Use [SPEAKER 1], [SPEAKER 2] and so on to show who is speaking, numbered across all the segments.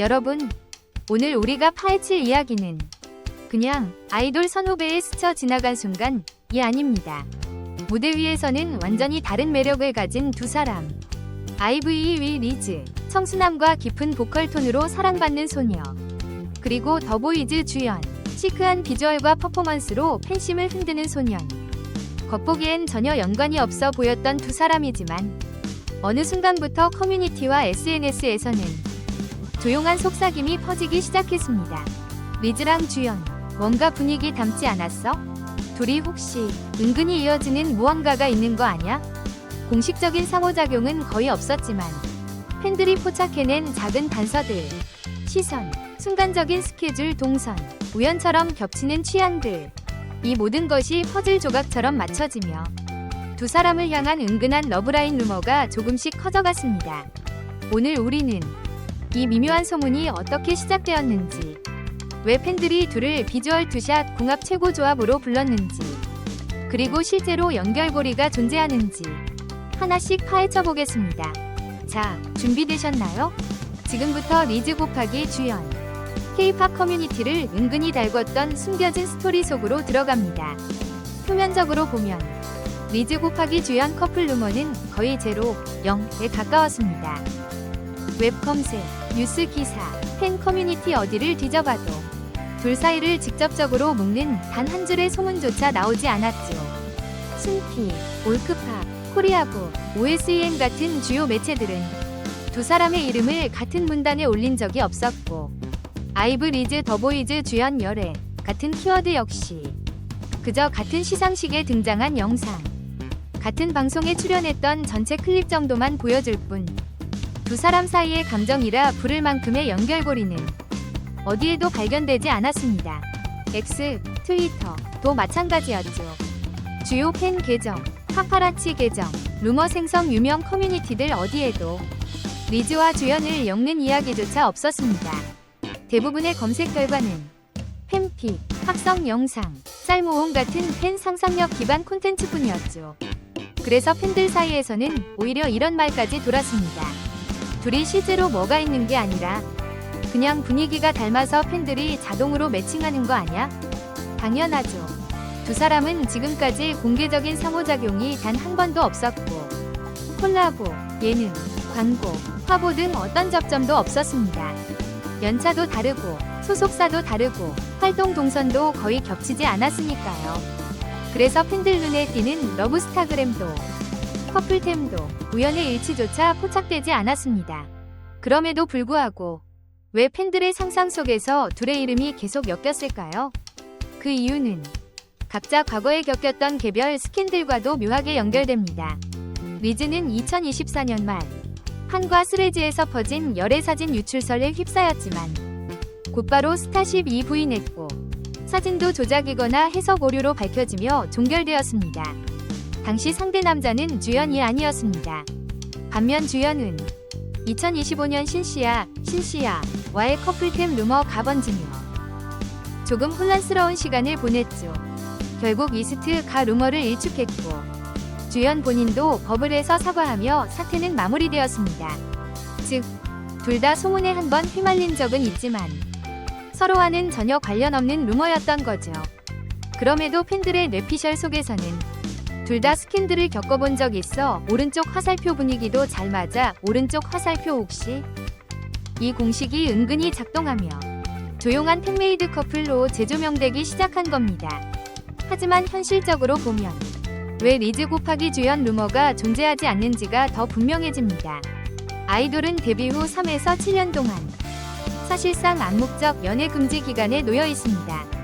[SPEAKER 1] 여러분, 오늘 우리가 파헤칠 이야기는 그냥 아이돌 선후배에 스쳐 지나간 순간이 아닙니다. 무대 위에서는 완전히 다른 매력을 가진 두 사람. IVE 위 리즈, 청순함과 깊은 보컬 톤으로 사랑받는 소녀. 그리고 더보이즈 주연, 시크한 비주얼과 퍼포먼스로 팬심을 흔드는 소년. 겉보기엔 전혀 연관이 없어 보였던 두 사람이지만 어느 순간부터 커뮤니티와 SNS에서는 조용한 속삭임이 퍼지기 시작했습니다. 리즈랑 주연, 뭔가 분위기 담지 않았어? 둘이 혹시 은근히 이어지는 무언가가 있는 거 아냐? 공식적인 상호작용은 거의 없었지만 팬들이 포착해낸 작은 단서들, 시선, 순간적인 스케줄 동선, 우연처럼 겹치는 취향들, 이 모든 것이 퍼즐 조각처럼 맞춰지며 두 사람을 향한 은근한 러브라인 루머가 조금씩 커져갔습니다. 오늘 우리는 이 미묘한 소문이 어떻게 시작되었는지, 왜 팬들이 둘을 비주얼 투샷 궁합 최고 조합으로 불렀는지, 그리고 실제로 연결고리가 존재하는지 하나씩 파헤쳐 보겠습니다. 자, 준비되셨나요? 지금부터 리즈 곱하기 주연, K-팝 커뮤니티를 은근히 달궜던 숨겨진 스토리 속으로 들어갑니다. 표면적으로 보면 리즈 곱하기 주연 커플 루머는 거의 제로, 0에 가까웠습니다. 웹 검색, 뉴스 기사, 팬 커뮤니티 어디를 뒤져봐도 둘 사이를 직접적으로 묶는 단 한 줄의 소문조차 나오지 않았죠. 순피, 올크팝, 코리아고, OSEN 같은 주요 매체들은 두 사람의 이름을 같은 문단에 올린 적이 없었고 아이브 리즈 더보이즈 주연 열애 같은 키워드 역시 그저 같은 시상식에 등장한 영상 같은 방송에 출연했던 전체 클립 정도만 보여줄 뿐 두 사람 사이의 감정이라 부를 만큼의 연결고리는 어디에도 발견되지 않았습니다. X, 트위터도 마찬가지였죠. 주요 팬 계정, 파파라치 계정, 루머 생성 유명 커뮤니티들 어디에도 리즈와 주연을 엮는 이야기조차 없었습니다. 대부분의 검색 결과는 팬픽, 합성 영상, 짤 모음 같은 팬 상상력 기반 콘텐츠뿐이었죠. 그래서 팬들 사이에서는 오히려 이런 말까지 돌았습니다. 둘이 실제로 뭐가 있는 게 아니라 그냥 분위기가 닮아서 팬들이 자동으로 매칭하는 거 아냐? 당연하죠. 두 사람은 지금까지 공개적인 상호작용이 단 한 번도 없었고 콜라보, 예능, 광고, 화보 등 어떤 접점도 없었습니다. 연차도 다르고 소속사도 다르고 활동 동선도 거의 겹치지 않았으니까요. 그래서 팬들 눈에 띄는 러브스타그램도 커플템도 우연의 일치조차 포착되지 않았습니다. 그럼에도 불구하고 왜 팬들의 상상 속에서 둘의 이름이 계속 엮였을까요? 그 이유는 각자 과거에 겪었던 개별 스캔들과도 묘하게 연결됩니다. 리즈는 2024년 말 한과 스레즈에서 퍼진 열애 사진 유출설에 휩싸였지만 곧바로 스타쉽이 부인했고 사진도 조작이거나 해석 오류로 밝혀지며 종결되었습니다. 당시 상대 남자는 주연이 아니었습니다. 반면 주연은 2025년 신시아, 신시아와의 커플템 루머 가번지며 조금 혼란스러운 시간을 보냈죠. 결국 이스트 가 루머를 일축했고 주연 본인도 버블에서 사과하며 사태는 마무리되었습니다. 즉, 둘 다 소문에 한 번 휘말린 적은 있지만 서로와는 전혀 관련 없는 루머였던 거죠. 그럼에도 팬들의 뇌피셜 속에서는 둘 다 스캔들을 겪어본 적 있어 오른쪽 화살표 분위기도 잘 맞아 오른쪽 화살표 혹시 이 공식이 은근히 작동하며 조용한 팬메이드 커플로 재조명되기 시작한 겁니다. 하지만 현실적으로 보면 왜 리즈 곱하기 주연 루머가 존재하지 않는지가 더 분명해집니다. 아이돌은 데뷔 후 3에서 7년 동안 사실상 암묵적 연애 금지 기간에 놓여 있습니다.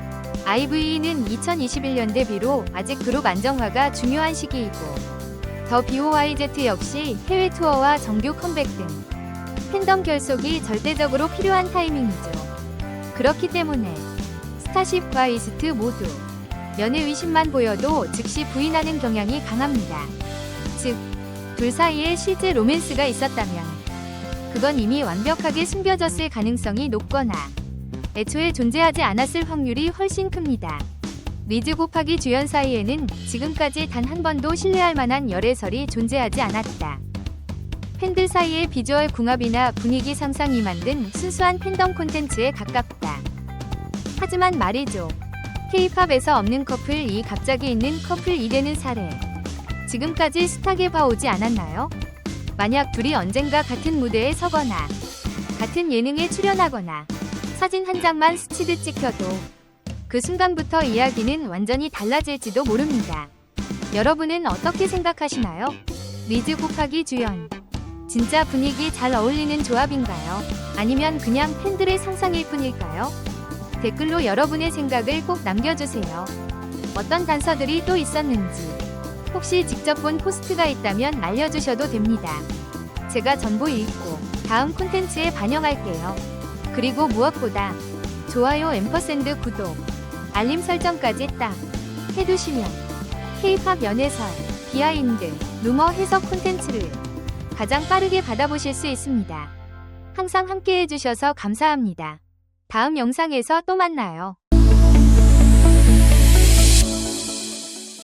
[SPEAKER 1] IVE는 2021년 데뷔로 아직 그룹 안정화가 중요한 시기이고 더 BOYZ 역시 해외 투어와 정규 컴백 등 팬덤 결속이 절대적으로 필요한 타이밍이죠. 그렇기 때문에 스타쉽과 이스트 모두 연애 의심만 보여도 즉시 부인하는 경향이 강합니다. 즉, 둘 사이에 실제 로맨스가 있었다면 그건 이미 완벽하게 숨겨졌을 가능성이 높거나 애초에 존재하지 않았을 확률이 훨씬 큽니다. 리즈 곱하기 주연 사이에는 지금까지 단 한 번도 신뢰할 만한 열애설이 존재하지 않았다. 팬들 사이의 비주얼 궁합이나 분위기 상상이 만든 순수한 팬덤 콘텐츠에 가깝다. 하지만 말이죠. K-팝에서 없는 커플이 갑자기 있는 커플이 되는 사례. 지금까지 숱하게 봐오지 않았나요? 만약 둘이 언젠가 같은 무대에 서거나 같은 예능에 출연하거나 사진 한 장만 스치듯 찍혀도 그 순간부터 이야기는 완전히 달라질지도 모릅니다. 여러분은 어떻게 생각하시나요? 리즈 곱하기 주연. 진짜 분위기 잘 어울리는 조합인가요? 아니면 그냥 팬들의 상상일 뿐일까요? 댓글로 여러분의 생각을 꼭 남겨주세요. 어떤 단서들이 또 있었는지, 혹시 직접 본 포스트가 있다면 알려주셔도 됩니다. 제가 전부 읽고 다음 콘텐츠에 반영할게요. 그리고 무엇보다 좋아요 앰퍼샌드 구독, 알림 설정까지 딱 해두시면 K-팝 연애설, 비하인드, 루머 해석 콘텐츠를 가장 빠르게 받아보실 수 있습니다. 항상 함께 해주셔서 감사합니다. 다음 영상에서 또 만나요.